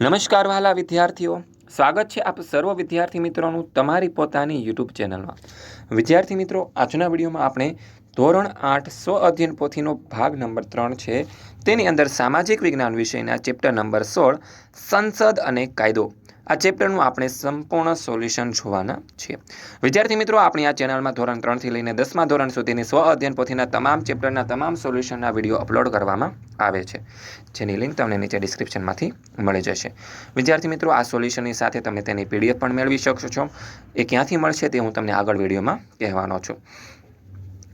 નમસ્કાર વહાલા વિદ્યાર્થીઓ. સ્વાગત છે આપ સર્વ વિદ્યાર્થી મિત્રોનું તમારી પોતાની યુટ્યુબ ચેનલમાં. વિદ્યાર્થી મિત્રો, આજના વિડીયોમાં આપણે ધોરણ આઠ સ્વ અધ્યયન પોથીનો ભાગ નંબર ત્રણ છે. તેની અંદર સામાજિક વિજ્ઞાન વિષયના ચેપ્ટર નંબર સોળ, સંસદ અને કાયદો. આ ચેપ્ટરનું આપણે સંપૂર્ણ સોલ્યુશન જોવાના છીએ. વિદ્યાર્થી મિત્રો, આપણી આ ચેનલમાં ધોરણ ત્રણથી લઈને દસમા ધોરણ સુધીની સ્વ અધ્યયન પોથીના તમામ ચેપ્ટરના તમામ સોલ્યુશનના વીડિયો અપલોડ કરવામાં આવે છે. જેની લિંક તમને નીચે ડિસ્ક્રિપ્શનમાંથી મળી જશે. વિદ્યાર્થી મિત્રો, આ સોલ્યુશનની સાથે તમે તેની પીડીએફ પણ મેળવી શકશો છો. એ ક્યાંથી મળશે તે હું તમને આગળ વિડીયોમાં કહેવાનો છું.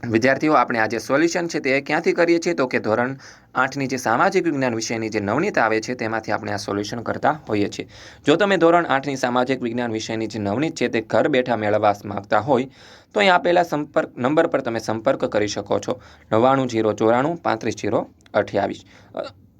વિદ્યાર્થીઓ, આપણે આ જે સોલ્યુશન છે તે ક્યાંથી કરીએ છીએ? તો કે ધોરણ આઠની જે સામાજિક વિજ્ઞાન વિષયની જે નવનીત આવે છે, તેમાંથી આપણે આ સોલ્યુશન કરતા હોઈએ છીએ. જો તમે ધોરણ આઠની સામાજિક વિજ્ઞાન વિષયની જે નવનીત છે તે ઘર બેઠા મેળવવા માગતા હોય, તો અહીં આપેલા સંપર્ક નંબર પર તમે સંપર્ક કરી શકો છો. નવ્વાણું જીરો ચોરાણું પાંત્રીસ જીરો અઠ્યાવીસ.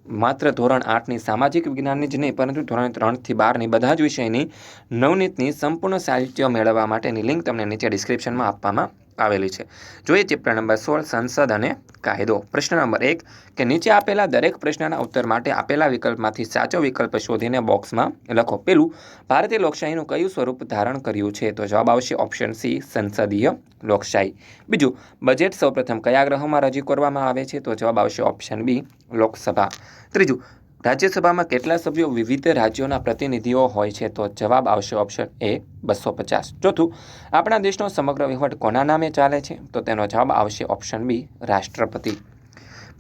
માત્ર ધોરણ આઠની સામાજિક વિજ્ઞાનની જ નહીં, પરંતુ ધોરણ ત્રણથી બારની બધા જ વિષયની નવનીતની સંપૂર્ણ સાહિત્ય મેળવવા માટેની લિંક તમને નીચે ડિસ્ક્રિપ્શનમાં આપવામાં આવેલી છે. જોઈએ ચેપ્ટર નંબર સોળ, સંસદ અને કાયદો. પ્રશ્ન નંબર એક, કે નીચે આપેલા દરેક પ્રશ્નના ઉત્તર માટે આપેલા વિકલ્પમાંથી સાચો વિકલ્પ શોધીને બોક્સમાં લખો. પેલું, ભારતીય લોકશાહીનું કયું સ્વરૂપ ધારણ કર્યું છે? તો જવાબ આવશે ઓપ્શન સી, સંસદીય લોકશાહી. બીજું, બજેટ સૌપ્રથમ કયા ગ્રહોમાં રજૂ કરવામાં આવે છે? તો જવાબ આવશે ઓપ્શન બી, લોકસભા. ત્રીજું રાજ્યસભામાં કેટલા સભ્યો વિવિધ રાજ્યોના પ્રતિનિધિઓ હોય છે તો જવાબ આવશે ઓપ્શન એ બસો પચાસ. ચોથું, આપણા દેશનો સમગ્ર વહીવટ કોના નામે ચાલે છે? તો તેનો જવાબ આવશે ઓપ્શન બી રાષ્ટ્રપતિ.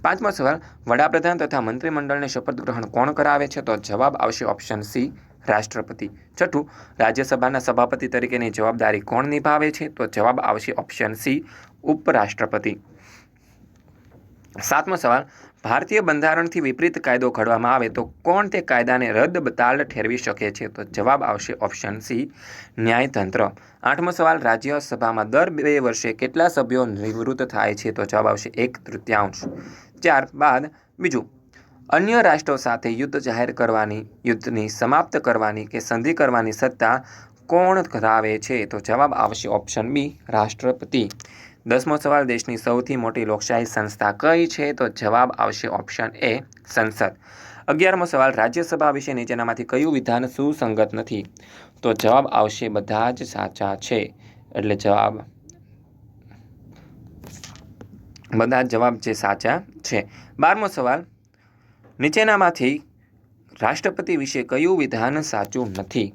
પાંચમો સવાલ, વડાપ્રધાન તથા મંત્રીમંડળને શપથ ગ્રહણ કોણ કરાવે છે? તો જવાબ આવશે ઓપ્શન સી રાષ્ટ્રપતિ. છઠ્ઠું, રાજ્યસભાના સભાપતિ તરીકેની જવાબદારી કોણ નિભાવે છે? તો જવાબ આવશે ઓપ્શન સી ઉપરાષ્ટ્રપતિ. સાતમો સવાલ ભારતીય બંધારણથી વિપરીત કાયદો ઘડવામાં આવે તો કોણ તે કાયદાને રદ બતાલ ઠેરવી શકે છે? તો જવાબ આવશે ઓપ્શન સી, ન્યાયતંત્ર. આઠમો સવાલ, રાજ્યસભામાં દર બે વર્ષે કેટલા સભ્યો નિવૃત્ત થાય છે? તો જવાબ આવશે એક તૃતીયાંશ. ત્યાર બાદ બીજું, અન્ય રાષ્ટ્રો સાથે યુદ્ધ જાહેર કરવાની, યુદ્ધની સમાપ્ત કરવાની કે સંધિ કરવાની સત્તા કોણ ધરાવે છે? તો જવાબ આવશે ઓપ્શન બી, રાષ્ટ્રપતિ. દસમો સવાલ, દેશની સૌથી મોટી લોકશાહી સંસ્થા કઈ છે? તો જવાબ આવશે ઓપ્શન એ સંસદ. અગિયારમો સવાલ, રાજ્યસભા વિશે નીચેનામાંથી કયું વિધાન સુસંગત નથી? તો જવાબ આવશે બધા જ સાચા છે. એટલે જવાબ બધા જવાબ જે સાચા છે. બારમો સવાલ, નીચેનામાંથી રાષ્ટ્રપતિ વિશે કયું વિધાન સાચું નથી?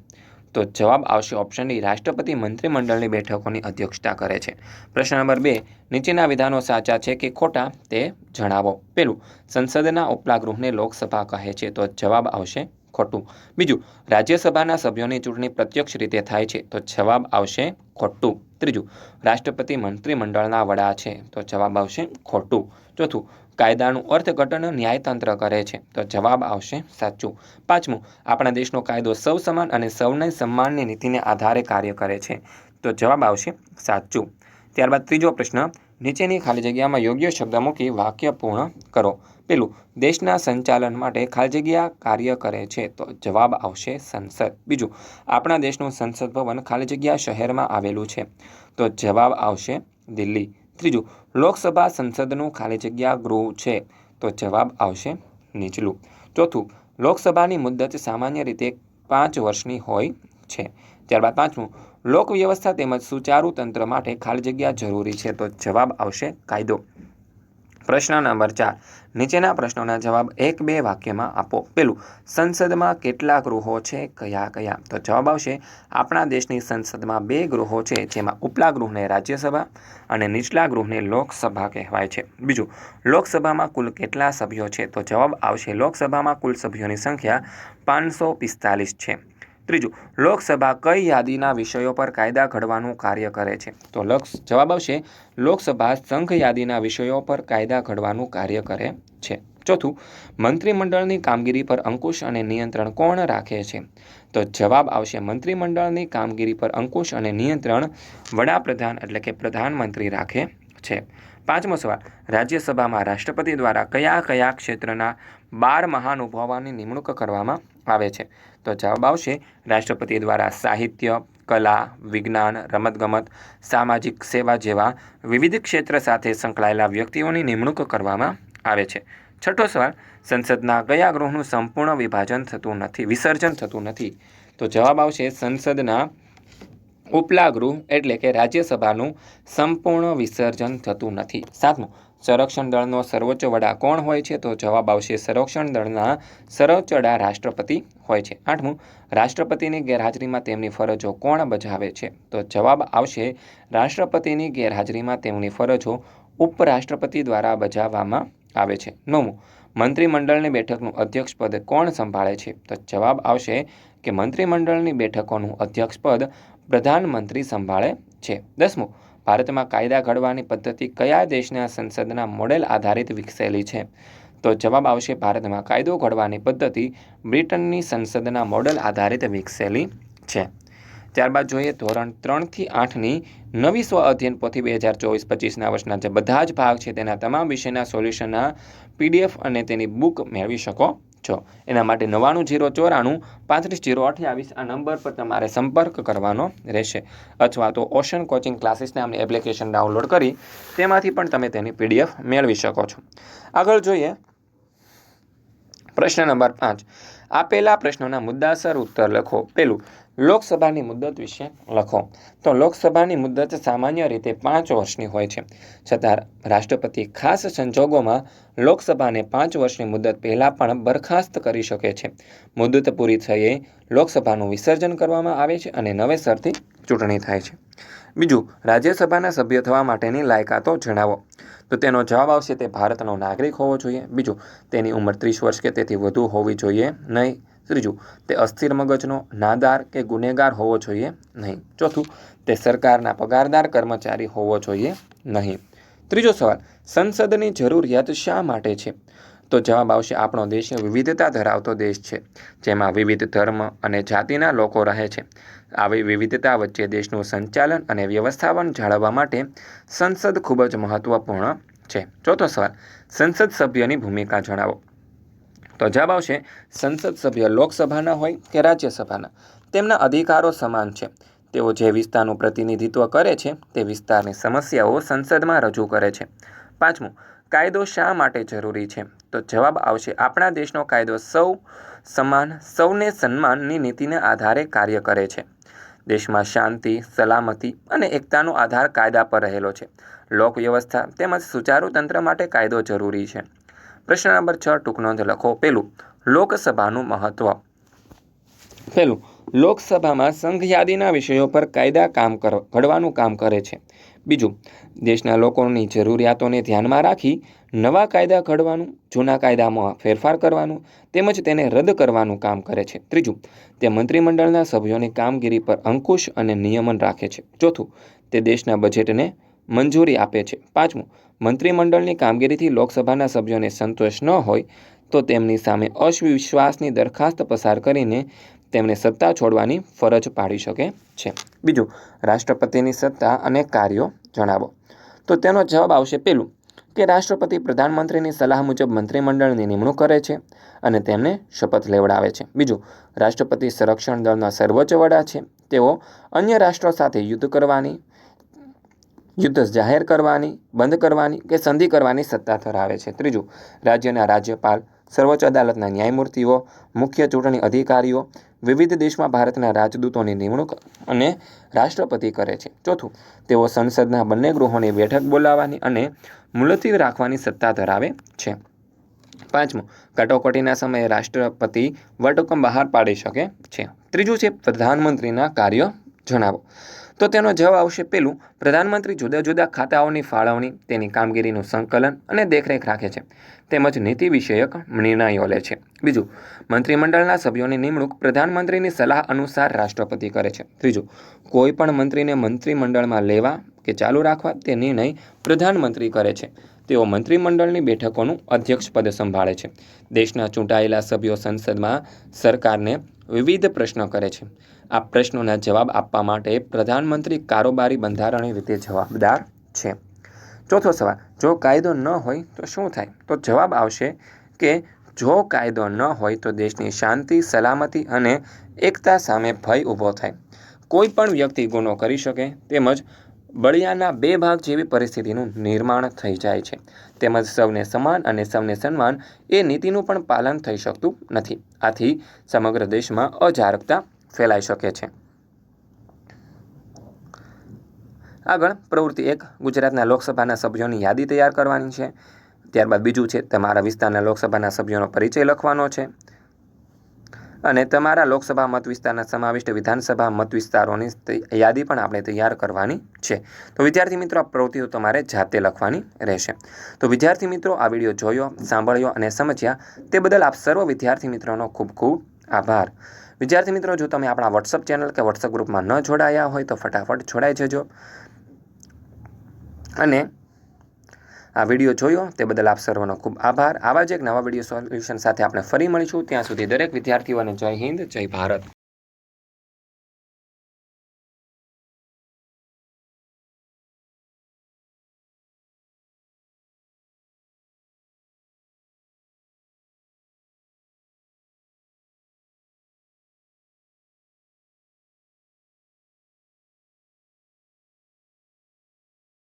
તો જવાબ આવશે ઓપ્શન ડી. રાષ્ટ્રપતિ મંત્રીમંડળની બેઠકોની અધ્યક્ષતા કરે છે. પ્રશ્ન નંબર બે. નીચેના વિધાનો સાચા છે કે ખોટા તે જણાવો. પેલું, સંસદના ઉપલા ગૃહને લોકસભા કહે છે તો જવાબ આવશે ખોટું. બીજું, રાજ્યસભાના સભ્યોની ચૂંટણી પ્રત્યક્ષ રીતે થાય છે તો જવાબ આવશે ખોટું. ત્રીજું, રાષ્ટ્રપતિ મંત્રીમંડળના વડા છે તો જવાબ આવશે ખોટું. ચોથું, કાયદાનું અર્થઘટન ન્યાયતંત્ર કરે છે તો જવાબ આવશે સાચું. પાંચમું, આપણા દેશનો કાયદો સૌ સમાન અને સૌને સન્માનની નીતિને આધારે કાર્ય કરે છે તો જવાબ આવશે સાચું. ત્યારબાદ ત્રીજો પ્રશ્ન નીચેની ખાલી જગ્યામાં યોગ્ય શબ્દ મૂકી વાક્ય પૂર્ણ કરો. પેલું, દેશના સંચાલન માટે ખાલી જગ્યા કાર્ય કરે છે તો જવાબ આવશે સંસદ. બીજું, આપણા દેશનું સંસદ ભવન ખાલી જગ્યા શહેરમાં આવેલું છે તો જવાબ આવશે દિલ્હી. ત્રીજું, લોકસભા સંસદનું ખાલી જગ્યા ગૃહ છે તો જવાબ આવશે નીચલું. ચોથું, લોકસભાની મુદ્દત સામાન્ય રીતે પાંચ વર્ષની હોય છે. ત્યારબાદ પાંચમું લોક વ્યવસ્થા તેમજ સુચારુ તંત્ર માટે ખાલી જગ્યા જરૂરી છે તો જવાબ આવશે કાયદો. પ્રશ્ન નંબર ચાર. નીચેના પ્રશ્નોના જવાબ એક બે વાક્યમાં આપો. પેલું, સંસદમાં કેટલા ગૃહો છે, કયા કયા? તો જવાબ આવશે, આપણા દેશની સંસદમાં બે ગૃહો છે, જેમાં ઉપલા ગૃહને રાજ્યસભા અને નીચલા ગૃહને લોકસભા કહેવાય છે. બીજું, લોકસભામાં કુલ કેટલા સભ્યો છે? તો જવાબ આવશે, લોકસભામાં કુલ સભ્યોની સંખ્યા પાંચસો પિસ્તાલીસ છે. ત્રીજું, લોકસભા કઈ યાદીના વિષયો પર કાયદા ઘડવાનું કાર્ય કરે છે? તો લક્ષ જવાબ આવશે, લોકસભા સંઘ યાદીના વિષયો પર કાયદા ઘડવાનું કાર્ય કરે છે. ચોથું, મંત્રીમંડળની કામગીરી પર અંકુશ અને નિયંત્રણ કોણ રાખે છે? તો જવાબ આવશે, મંત્રીમંડળની કામગીરી પર અંકુશ અને નિયંત્રણ વડાપ્રધાન એટલે કે પ્રધાનમંત્રી રાખે છે. પાંચમો સવાલ, રાજ્યસભામાં રાષ્ટ્રપતિ દ્વારા કયા કયા ક્ષેત્રના બાર મહાનુભાવોની નિમણૂક કરવામાં આવે છે. તો જવાબ આવશે, રાષ્ટ્રપતિ દ્વારા સાહિત્ય, કલા, વિજ્ઞાન, રમતગમત, સામાજિક સેવા જેવા વિવિધ ક્ષેત્ર સાથે સંકળાયેલા વ્યક્તિઓની નિમણૂક કરવામાં આવે છે. છઠ્ઠો સવાલ, સંસદના કયા ગૃહનું સંપૂર્ણ વિભાજન થતું નથી, વિસર્જન થતું નથી? તો જવાબ આવશે, સંસદના ઉપલા ગૃહ એટલે કે રાજ્યસભાનું સંપૂર્ણ વિસર્જન થતું નથી. સાતમું સંરક્ષણ દળનો સર્વોચ્ચ વડા કોણ હોય છે તો જવાબ આવશે સંરક્ષણ દળના સર્વોચ્ચ વડા રાષ્ટ્રપતિ હોય છે. આઠમું, રાષ્ટ્રપતિની ગેરહાજરીમાં તેમની ફરજો કોણ બજાવે છે? તો જવાબ આવશે રાષ્ટ્રપતિની ગેરહાજરીમાં તેમની ફરજો ઉપરાષ્ટ્રપતિ દ્વારા બજાવવામાં આવે છે. નવમું, મંત્રીમંડળની બેઠકનું અધ્યક્ષ પદ કોણ સંભાળે છે? તો જવાબ આવશે કે મંત્રીમંડળની બેઠકોનું અધ્યક્ષ પદ પ્રધાનમંત્રી સંભાળે છે. દસમું ભારતમાં કાયદા ઘડવાની પદ્ધતિ કયા દેશના સંસદના મોડેલ આધારિત વિકસેલી છે? તો જવાબ આવશે ભારતમાં કાયદો ઘડવાની પદ્ધતિ બ્રિટનની સંસદના મોડેલ આધારિત વિકસેલી છે. ત્યારબાદ જોઈએ ધોરણ ત્રણથી આઠની નવી સ્વ અધ્યયન પોથી બે હજાર ચોવીસ પચીસના વર્ષના જે બધા જ ભાગ છે તેના તમામ વિષયના સોલ્યુશનના પીડીએફ અને તેની બુક મેળવી શકો છો. એના માટે નવ્વાણું જીરો ચોરાણું પાંત્રીસ જીરો અઠ્યાવીસ આ નંબર પર તમારે સંપર્ક કરવાનો રહેશે. અથવા તો ઓશન કોચિંગ ક્લાસીસ નામની એપ્લિકેશન ડાઉનલોડ કરી તેમાંથી પણ તમે તેની પીડીએફ મેળવી શકો છો. આગળ જોઈએ. પ્રશ્ન નંબર પાંચ. આપેલા પ્રશ્નોના મુદ્દાસર ઉત્તર લખો. પેલું લોકસભાની મુદ્દત વિશે લખો. તો લોકસભાની મુદ્દત સામાન્ય રીતે પાંચ વર્ષની હોય છે. છતાં રાષ્ટ્રપતિ ખાસ સંજોગોમાં લોકસભાને પાંચ વર્ષની મુદ્દત પહેલાં પણ બરખાસ્ત કરી શકે છે. મુદ્દત પૂરી થઈએ લોકસભાનું વિસર્જન કરવામાં આવે છે અને નવેસરથી ચૂંટણી થાય છે. બીજું, રાજ્યસભાના સભ્ય થવા માટેની લાયકાતો જણાવો. તો તેનો જવાબ આવશે તે ભારતનો નાગરિક હોવો જોઈએ. બીજું, તેની ઉંમર ત્રીસ વર્ષ કે તેથી વધુ હોવી જોઈએ નહીં. ત્રીજું તે અસ્થિર મગજનો નાદાર કે ગુનેગાર હોવો જોઈએ નહીં. ચોથું, તે સરકારના પગારદાર કર્મચારી હોવો જોઈએ નહીં. ત્રીજો સવાલ, સંસદની જરૂરિયાત શા માટે છે? તો જવાબ આવશે, આપણો દેશ વિવિધતા ધરાવતો દેશ છે, જેમાં વિવિધ ધર્મ અને જાતિના લોકો રહે છે. આવી વિવિધતા વચ્ચે દેશનું સંચાલન અને વ્યવસ્થાપન જાળવવા માટે સંસદ ખૂબ જ મહત્વપૂર્ણ છે. ચોથો સવાલ, સંસદ સભ્યની ભૂમિકા જણાવો. તો જવાબ આવશે, સંસદ સભ્ય લોકસભાના હોય કે રાજ્યસભાના. તેમના અધિકારો સમાન છે. તેઓ જે વિસ્તારનું પ્રતિનિધિત્વ કરે છે, તે વિસ્તારની સમસ્યાઓ સંસદમાં રજૂ કરે છે. પાંચમું, કાયદો શા માટે જરૂરી છે? તો જવાબ આવશે, આપણા દેશનો કાયદો સૌ સમાન, સૌને સન્માનની નીતિને આધારે કાર્ય કરે છે. દેશમાં શાંતિ, સલામતી અને એકતાનો આધાર કાયદા પર રહેલો છે. લોક વ્યવસ્થા તેમજ સુચારુ તંત્ર માટે કાયદો જરૂરી છે. પ્રશ્ન નંબર છ, ટૂંક નોંધ લખો. પેલું, લોકસભાનું મહત્વ. પહેલું લોકસભામાં સંઘ યાદીના વિષયો પર કાયદા કામ કર, ઘડવાનું કામ કરે છે. બીજું, દેશના લોકોની જરૂરિયાતોને ધ્યાનમાં રાખી નવા કાયદા ઘડવાનું, જૂના કાયદામાં ફેરફાર કરવાનું, તેમજ તેને રદ કરવાનું કામ કરે છે. ત્રીજું, તે મંત્રીમંડળના સભ્યોની કામગીરી પર અંકુશ અને નિયમન રાખે છે. ચોથું, તે દેશના બજેટને મંજૂરી આપે છે. પાંચમું, મંત્રીમંડળની કામગીરીથી લોકસભાના સભ્યોને સંતોષ ન હોય તો તેમની સામે અવિશ્વાસની દરખાસ્ત પસાર કરીને તેમને સત્તા છોડવાની ફરજ પાડી શકે છે. બીજું, રાષ્ટ્રપતિની સત્તા અને કાર્યો જણાવો. તો તેનો જવાબ આવશે પેલું, કે રાષ્ટ્રપતિ પ્રધાનમંત્રીની સલાહ મુજબ મંત્રીમંડળની નિમણૂક કરે છે અને તેમને શપથ લેવડાવે છે. બીજું, રાષ્ટ્રપતિ સંરક્ષણ દળના સર્વોચ્ચ વડા છે. તેઓ અન્ય રાષ્ટ્રો સાથે યુદ્ધ કરવાની યુદ્ધ જાહેર કરવાની, બંધ કરવાની કે સંધિ કરવાની સત્તા ધરાવે છે. ત્રીજું, રાજ્યના રાજ્યપાલ, સર્વોચ્ચ અદાલતના ન્યાયમૂર્તિઓ, મુખ્ય ચૂંટણી અધિકારીઓ, વિવિધ દેશમાં ભારતના રાજદૂતોની નિમણૂક અને રાષ્ટ્રપતિ કરે છે. ચોથું, તેઓ સંસદના બંને ગૃહોની બેઠક બોલાવવાની અને મુલતવી રાખવાની સત્તા ધરાવે છે. પાંચમું, કટોકટીના સમયે રાષ્ટ્રપતિ વટહુકમ બહાર પાડી શકે છે. ત્રીજું છે, પ્રધાનમંત્રીના કાર્યો જણાવો. તો તેનો જવાબ આવશે પેલું, પ્રધાનમંત્રી જુદા જુદા ખાતાઓની ફાળવણી, તેની કામગીરીનું સંકલન અને દેખરેખ રાખે છે. તેમજ નીતિ વિષયક નિર્ણયો લે છે. બીજું, મંત્રીમંડળના સભ્યોની નિમણૂક પ્રધાનમંત્રીની સલાહ અનુસાર રાષ્ટ્રપતિ કરે છે. ત્રીજું, કોઈ પણ મંત્રીને મંત્રીમંડળમાં લેવા કે ચાલુ રાખવા તે નિર્ણય પ્રધાનમંત્રી કરે છે. તેઓ મંત્રીમંડળની બેઠકોનું અધ્યક્ષ પદ સંભાળે છે. દેશના ચૂંટાયેલા સભ્યો સંસદમાં સરકારને વિવિધ પ્રશ્નો કરે છે. આ પ્રશ્નોના જવાબ આપવા માટે પ્રધાનમંત્રી કારોબારી બંધારણીય રીતે જવાબદાર છે. ચોથો સવાલ, જો કાયદો ન હોય તો શું થાય? તો જવાબ આવશે કે જો કાયદો ન હોય તો દેશની શાંતિ, સલામતી અને એકતા સામે ભય ઊભો થાય. કોઈ પણ વ્યક્તિ ગુનો કરી શકે, તેમજ બળિયાના બે ભાગ જેવી પરિસ્થિતિનું નિર્માણ થઈ જાય છે. તેમજ સૌને સમાન અને સૌને સન્માન એ નીતિનું પણ પાલન થઈ શકતું નથી. આથી સમગ્ર દેશમાં અજારકતા ફેલાઈ શકે છે. આગળ પ્રવૃત્તિ એક, ગુજરાતના લોકસભાના સભ્યોની યાદી તૈયાર કરવાની છે. ત્યારબાદ બીજું છે, તમારા વિસ્તારના લોકસભાના સભ્યોનો પરિચય લખવાનો છે. અને તમારા લોકસભા મત વિસ્તારના સમાવિષ્ટ વિધાનસભા મત વિસ્તારોની યાદી પણ આપણે તૈયાર કરવાની છે. તો વિદ્યાર્થી મિત્રો, આ પ્રવૃત્તિઓ તમારે જાતે લખવાની રહેશે. તો વિદ્યાર્થી મિત્રો, આ વીડિયો જોયો, સાંભળ્યો અને સમજ્યા તે બદલ આપ સર્વ વિદ્યાર્થી મિત્રોનો ખૂબ ખૂબ આભાર. વિદ્યાર્થી મિત્રો, જો તમે આપણા વોટ્સઅપ ચેનલ કે વોટ્સઅપ ગ્રુપમાં ન જોડાયા હોય તો ફટાફટ જોડાઈ જજો. અને આ વીડિયો જોયો, તે બદલ આપ સર્વનો ખૂબ આભાર. આવા જ એક નવા વીડિયો સોલ્યુશન સાથે આપણે ફરી મળીશું. ત્યાં સુધી દરેક વિદ્યાર્થીઓને જય હિન્દ, જય ભારત.